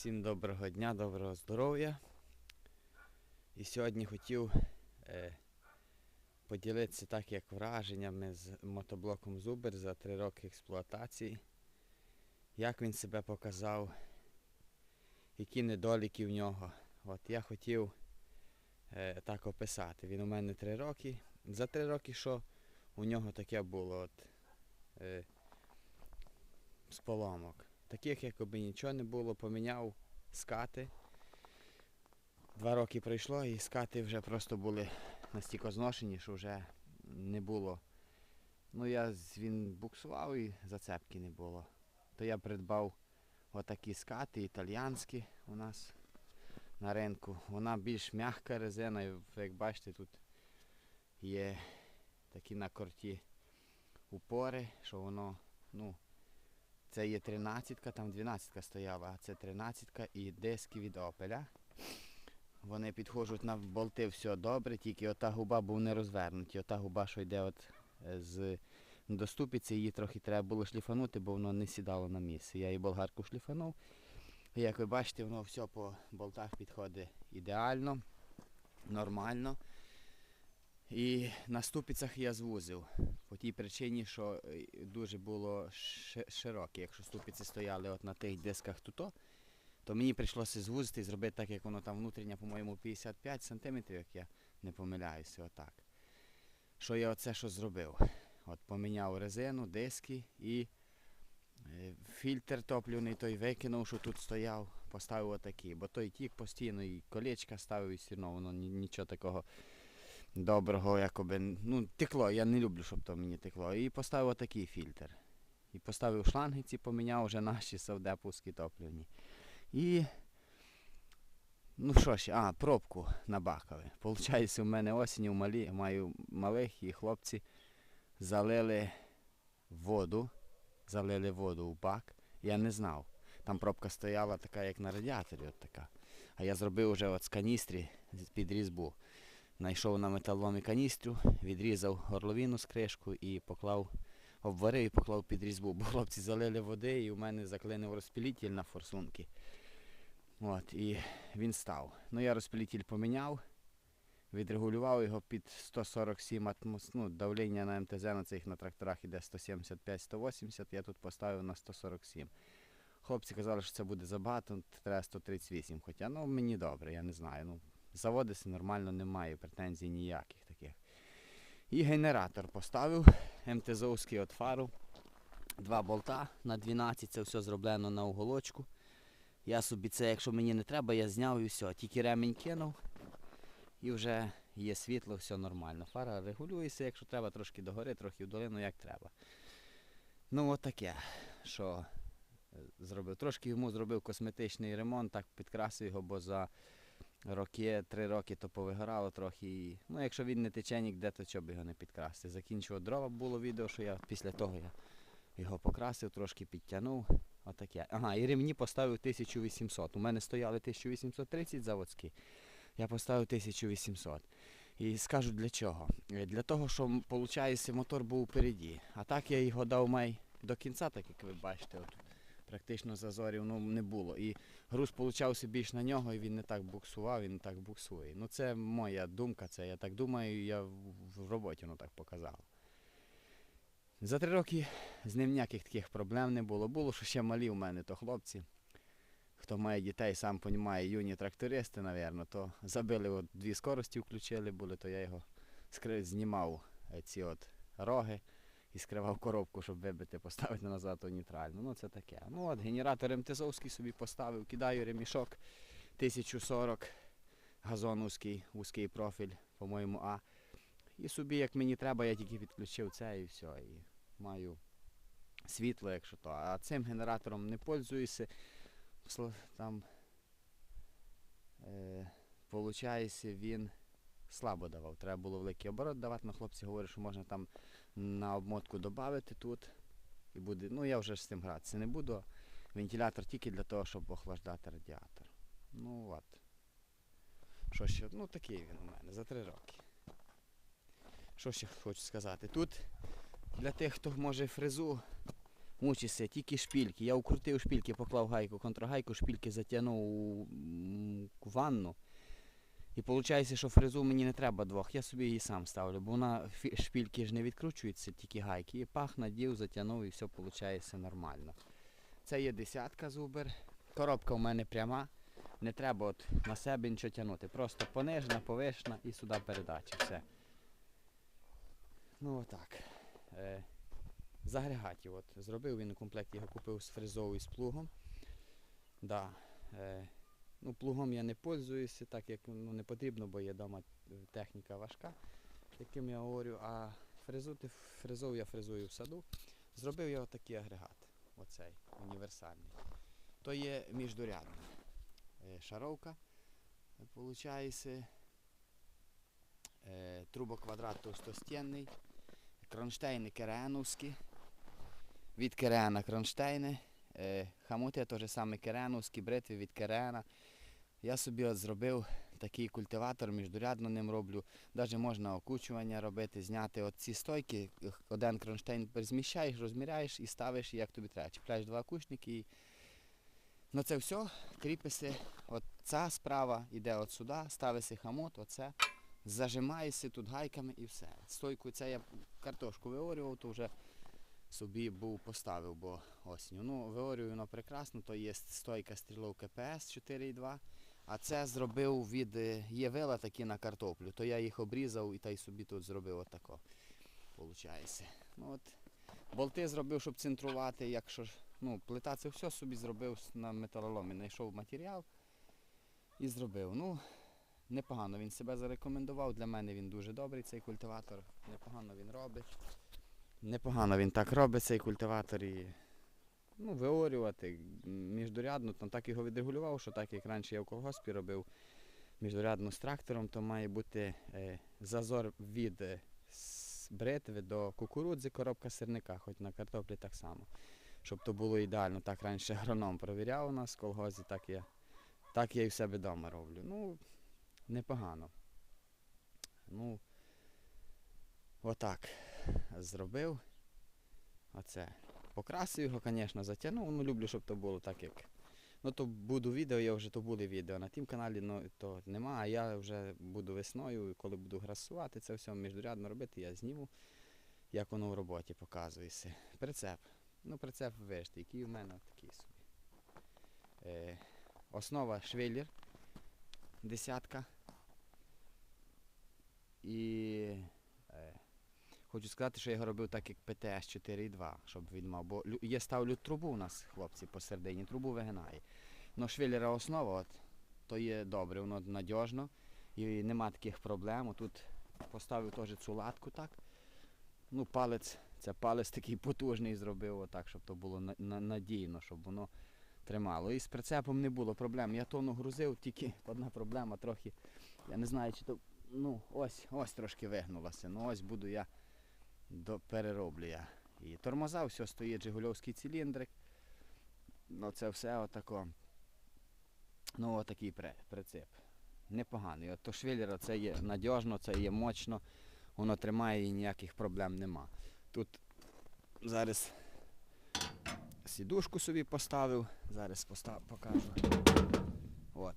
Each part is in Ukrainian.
Всім доброго дня, доброго здоров'я. І сьогодні хотів е, поділитися так як враженнями з мотоблоком Зубер за три роки експлуатації. Як він себе показав, які недоліки в нього. От я хотів е, так описати. Він у мене три роки. За три роки, що у нього таке було от, е, з поломок. Таких якоби нічого не було, поміняв скати. Два роки пройшло і скати вже просто були настільки зношені, що вже не було. Ну я він буксував і зацепки не було. То я придбав отакі скати італіянські у нас на ринку. Вона більш м'яка резина, як бачите, тут є такі на корті упори, що воно, ну, це є 13, там 12 стояла, а це 13 і диски від опеля. Вони підходять на болти все добре, тільки ота губа був не розвернуті. Ота губа, що йде от е, з доступиці, її трохи треба було шліфанути, бо воно не сідало на місце. Я її болгарку шліфанув. Як ви бачите, воно все по болтах підходить ідеально, нормально. І на ступицях я звузив. По тій причині, що е, дуже було ши- широке. Якщо ступиці стояли от на тих дисках туто, то мені прийшлося звузити і зробити так, як воно там внутрішня, по-моєму, 55 см, як я не помиляюся, отак. Що я оце що зробив? От поміняв резину, диски і е, фільтр топливний той викинув, що тут стояв, поставив отакий. Бо той тік постійно і колечка ставив, і все одно воно нічого такого доброго, якоби, ну, текло, я не люблю, щоб то мені текло. І поставив отакий фільтр. І поставив шланги ці, поміняв вже наші савдеповські топливні. І. Ну що ще, а, пробку на бакові. Получається, у мене осінню малі, маю малих і хлопці залили воду, залили воду в бак. Я не знав. Там пробка стояла така, як на радіаторі, от така. А я зробив вже от з каністрі під різьбу. Найшов на металоломі каністру, відрізав горловину з кришку і поклав, обварив і поклав під різьбу. Бо хлопці залили води і у мене заклинив розпілітель на форсунки. От, і він став. Ну я розпилітель поміняв, відрегулював його під 147 атмос... ну, давлення на МТЗ на цих на тракторах іде 175-180, я тут поставив на 147. Хлопці казали, що це буде забагато, треба 138. Хоча ну мені добре, я не знаю. Ну, заводиться нормально, немає претензій ніяких таких. І генератор поставив, МТЗовський от фару. Два болта на 12, це все зроблено на уголочку. Я собі це, якщо мені не треба, я зняв і все. Тільки ремінь кинув і вже є світло, все нормально. Фара регулюється, якщо треба, трошки догори, трохи в долину, як треба. Ну от таке, що е, зробив. Трошки йому зробив косметичний ремонт, так підкрасив його, бо за роки, три роки то повигорало трохи. І, ну, якщо він не тече ніде, то чого б його не підкрасти. Закінчував дрова, було відео, що я після того я його покрасив, трошки підтягнув. Отаке. Ага, і ремні поставив 1800. У мене стояли 1830 заводські. Я поставив 1800. І скажу для чого. Е, Для того, що виходить, мотор був впереді. А так я його дав май до кінця, так як ви бачите. От, практично зазорів ну, не було. І груз получався більш на нього, і він не так буксував, він не так буксує. Ну це моя думка, це я так думаю, я в, роботі воно так показало. За три роки з ним ніяких таких проблем не було. Було, що ще малі у мене, то хлопці. Хто має дітей, сам розуміє, юні трактористи, напевно, то забили от дві скорості, включили були, то я його знімав е, ці от роги і скривав коробку, щоб вибити, поставити назад у нейтральну. Ну це таке. Ну от генератор МТЗовський собі поставив, кидаю ремішок 1040 газоновський, вузький профіль, по-моєму, А. І собі, як мені треба, я тільки підключив це і все. І маю світло, якщо то. А цим генератором не пользуюся. Там е, получається, він слабо давав. Треба було великий оборот давати, але хлопці говорять, що можна там на обмотку додати тут. І буде. Ну я вже з цим гратися не буду. Вентилятор тільки для того, щоб охлаждати радіатор. Ну от. Що ще? Ну такий він у мене за три роки. Що ще хочу сказати? Тут для тих, хто може фрезу Мучишся, тільки шпільки. Я укрутив шпільки, поклав гайку, контрагайку, шпільки затягнув у ванну. І виходить, що фрезу мені не треба двох, я собі її сам ставлю, бо вона шпільки ж не відкручуються, тільки гайки. І пах надів, затягнув і все виходить нормально. Це є десятка зубер. Коробка у мене пряма. Не треба от на себе нічого тягнути. Просто понижена, повишена і сюди передача. Все. Ну отак. Е, з. От, зробив він у комплекті, його купив з фрезою і з плугом. Да, е, ну, плугом я не пользуюся, так як ну, не потрібно, бо є вдома техніка важка, яким я говорю. А фрезу, ти- фрезою я фрезую в саду. Зробив я отакий агрегат. Оцей універсальний. То є міждурядна е, шаровка. Получається е, трубоквадрат товстостінний, кронштейни кереновські. Від керена кронштейни. Е, хамути теж саме кереновські, бритви від керена. Я собі от зробив такий культиватор, міждурядно ним роблю. Навіть можна окучування робити, зняти от ці стойки, один кронштейн зміщаєш, розміряєш і ставиш, як тобі треба. Чіпляєш два кучники і на це все кріпися. От ця справа йде от сюди, ставиться хамут, оце. Зажимаєшся тут гайками і все. Стойку це я картошку виорював, то вже собі був поставив, бо осінню. Ну, виорюю воно прекрасно, то є стойка стрілов КПС 4,2. А це зробив від е, є вила такі на картоплю, то я їх обрізав і та й собі тут зробив отако. Получається. Ну, от, болти зробив, щоб центрувати, якщо ну, плита це все собі зробив на металоломі. Знайшов матеріал і зробив. Ну, непогано він себе зарекомендував. Для мене він дуже добрий, цей культиватор. Непогано він робить. Непогано він так робить, цей культиватор і ну, виорювати м, міждурядно, там так його відрегулював, що так як раніше я в колгоспі робив міждурядно з трактором, то має бути е, зазор від е, бритви до кукурудзи, коробка сирника, хоч на картоплі так само. Щоб то було ідеально. Так раніше агроном провіряв у нас в колгозі, так я, так я і в себе вдома роблю. Ну, непогано. Ну, отак зробив. Оце. Покрасив його, звісно, затягнув. Ну, люблю, щоб то було так, як. Ну, то буду відео, я вже то були відео. На тім каналі ну, то нема, а я вже буду весною, коли буду грасувати, це все міждурядно робити, я зніму, як воно в роботі показується. Прицеп. Ну, прицеп вишти, який в мене такий собі. Е, основа швеллер, десятка. І хочу сказати, що я його робив так, як ПТС 4.2, щоб він мав. Бо є ставлю трубу у нас, хлопці, посередині, трубу вигинає. Ну, швеллера основа, от, то є добре, воно надіжно і нема таких проблем. Тут поставив теж цю латку так. Ну, палець, це палець такий потужний зробив, отак, щоб то було на- на- надійно, щоб воно тримало. І з прицепом не було проблем. Я тону грузив, тільки одна проблема трохи. Я не знаю, чи то. Ну, ось, ось трошки вигнулося. Ну ось буду я до, перероблю я. І тормоза, все стоїть Жигульовський циліндрик. Ну це все отако. Ну, отакий при- прицеп. Непоганий. От то швеллера це є надіжно, це є мощно, воно тримає і ніяких проблем нема. Тут зараз сідушку собі поставив, зараз постав, покажу. От.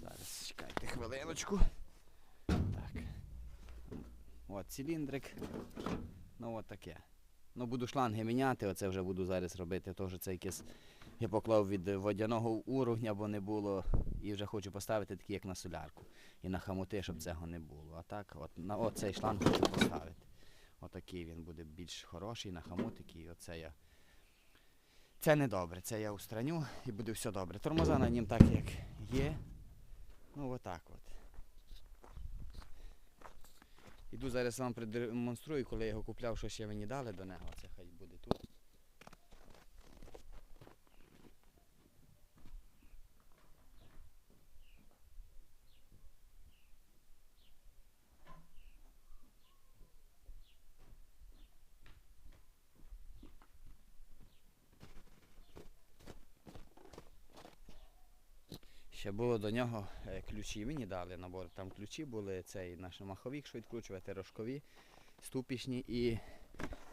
Зараз чекайте хвилиночку. От циліндрик. Ну от таке. Ну буду шланги міняти, оце вже буду зараз робити. Теж це якесь я поклав від водяного уровня, бо не було. І вже хочу поставити такий, як на солярку. І на хамути, щоб цього не було. А так, от на оцей шланг хочу поставити. Отакий він буде більш хороший на хамутики. І оце я. Це не добре, це я устраню і буде все добре. Тормоза на нім так, як є. Ну отак от. Іду зараз вам продемонструю, коли я його купляв, що ще мені дали до нього. Це хай буде тут. Ще було до нього е, ключі. Мені дали набор. Там ключі були, цей наш маховік, що відкручувати, рожкові, ступічні і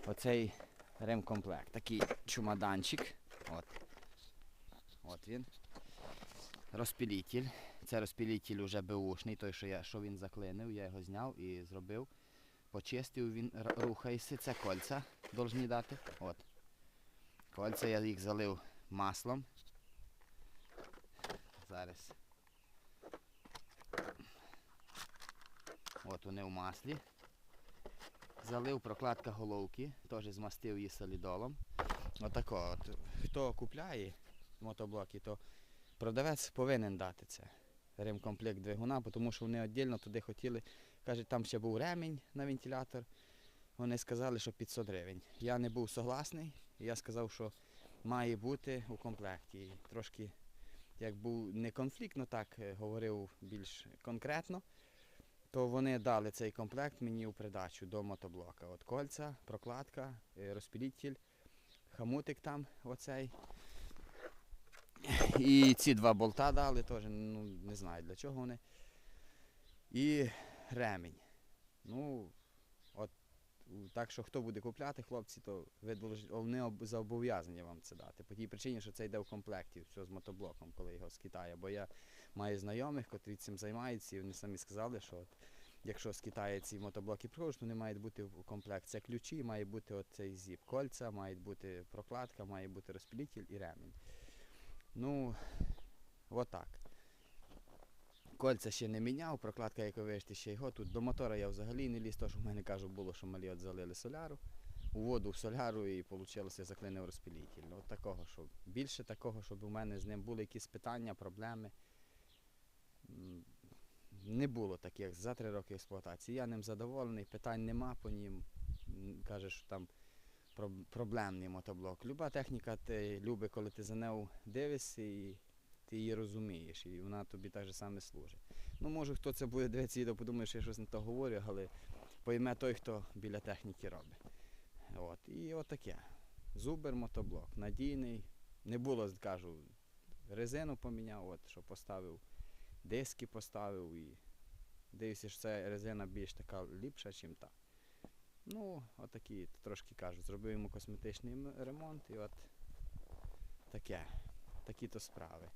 оцей ремкомплект. Такий чумаданчик. От. От він. Розпілітель. Це розпілітель уже беушний, той, що, я, що він заклинив, я його зняв і зробив. Почистив, він рухається. Це кольця должні дати. От. Кольця я їх залив маслом. Зараз. От вони в маслі. Залив прокладка головки, теж змастив її солідолом. Отако. От. Хто купляє мотоблоки, то продавець повинен дати це. Ремкомплект двигуна, тому що вони віддільно туди хотіли. Кажуть, там ще був ремінь на вентилятор. Вони сказали, що 500 гривень. Я не був согласний. Я сказав, що має бути у комплекті. Трошки, як був не конфліктно, так е, говорив більш конкретно, то вони дали цей комплект мені у придачу до мотоблока. От кольця, прокладка, е, розпілітель, хамутик там оцей. І ці два болта дали теж, ну не знаю для чого вони. І ремінь. Ну, так що хто буде купляти, хлопці, то ви вони зобов'язані вам це дати. По тій причині, що це йде в комплекті, все з мотоблоком, коли його з Китаю. Бо я маю знайомих, котрі цим займаються, і вони самі сказали, що от, якщо з Китаю ці мотоблоки приходять, то вони мають бути в комплект. Це ключі, має бути оцей зіп кольця, має бути прокладка, має бути розпілітель і ремінь. Ну, отак. Кольця ще не міняв, прокладка, як ви бачите, ще його. Тут до мотора я взагалі не ліз, тому що в мене кажу, було, що малі от залили соляру. У воду в соляру і вийшло, заклинив розпілітель. От такого, щоб більше такого, щоб у мене з ним були якісь питання, проблеми. Не було таких за три роки експлуатації. Я ним задоволений, питань нема по нім. Каже, що там проблемний мотоблок. Люба техніка ти любить, коли ти за нею дивишся і ти її розумієш, і вона тобі так же саме служить. Ну, може, хто це буде дивитися відео, подумає, що я щось не то говорю, але пойме той, хто біля техніки робить. От. І отаке. Зубер мотоблок. Надійний. Не було, кажу, резину поміняв, от, що поставив, диски поставив і дивився, що ця резина більш така ліпша, ніж та. Ну, отакі, трошки кажу, зробив йому косметичний ремонт і от таке, такі-то справи.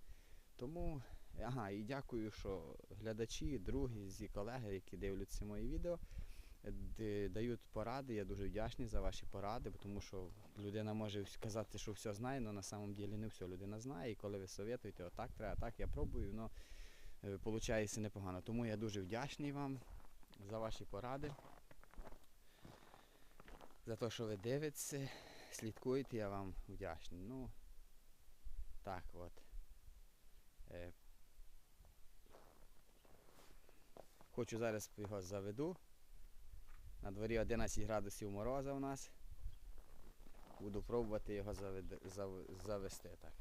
Тому, ага, і дякую, що глядачі, другі, зі колеги, які дивляться мої відео, дають поради. Я дуже вдячний за ваші поради, тому що людина може вс- казати, що все знає, але на самом ділі не все людина знає. І коли ви советуєте, отак треба, так я пробую, але виходить непогано. Тому я дуже вдячний вам за ваші поради. За те, що ви дивитеся, слідкуєте, я вам вдячний. Ну, так от. Е, Хочу зараз його заведу. На дворі 11 градусів мороза у нас. Буду пробувати його завести так.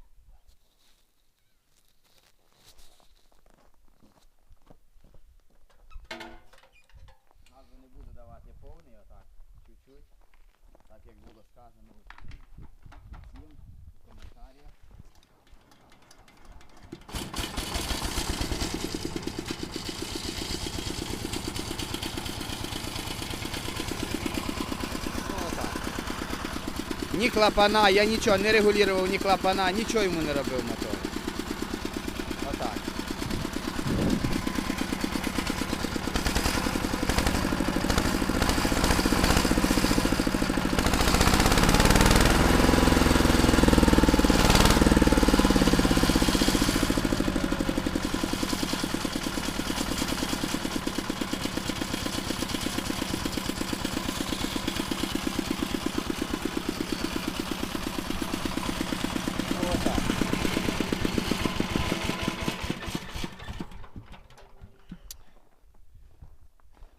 Газу не буду давати повний, отак, чуть-чуть. Так як було сказано всім в коментарях. Ну, отак. Ні клапана, я нічого не регулював, ні клапана, нічого йому не робив мотор. Отак. Ну, отак.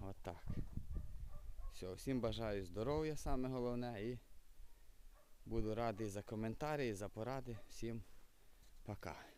Отак. Все, всім бажаю здоров'я, саме головне, і буду радий за коментарі, за поради. Всім пока.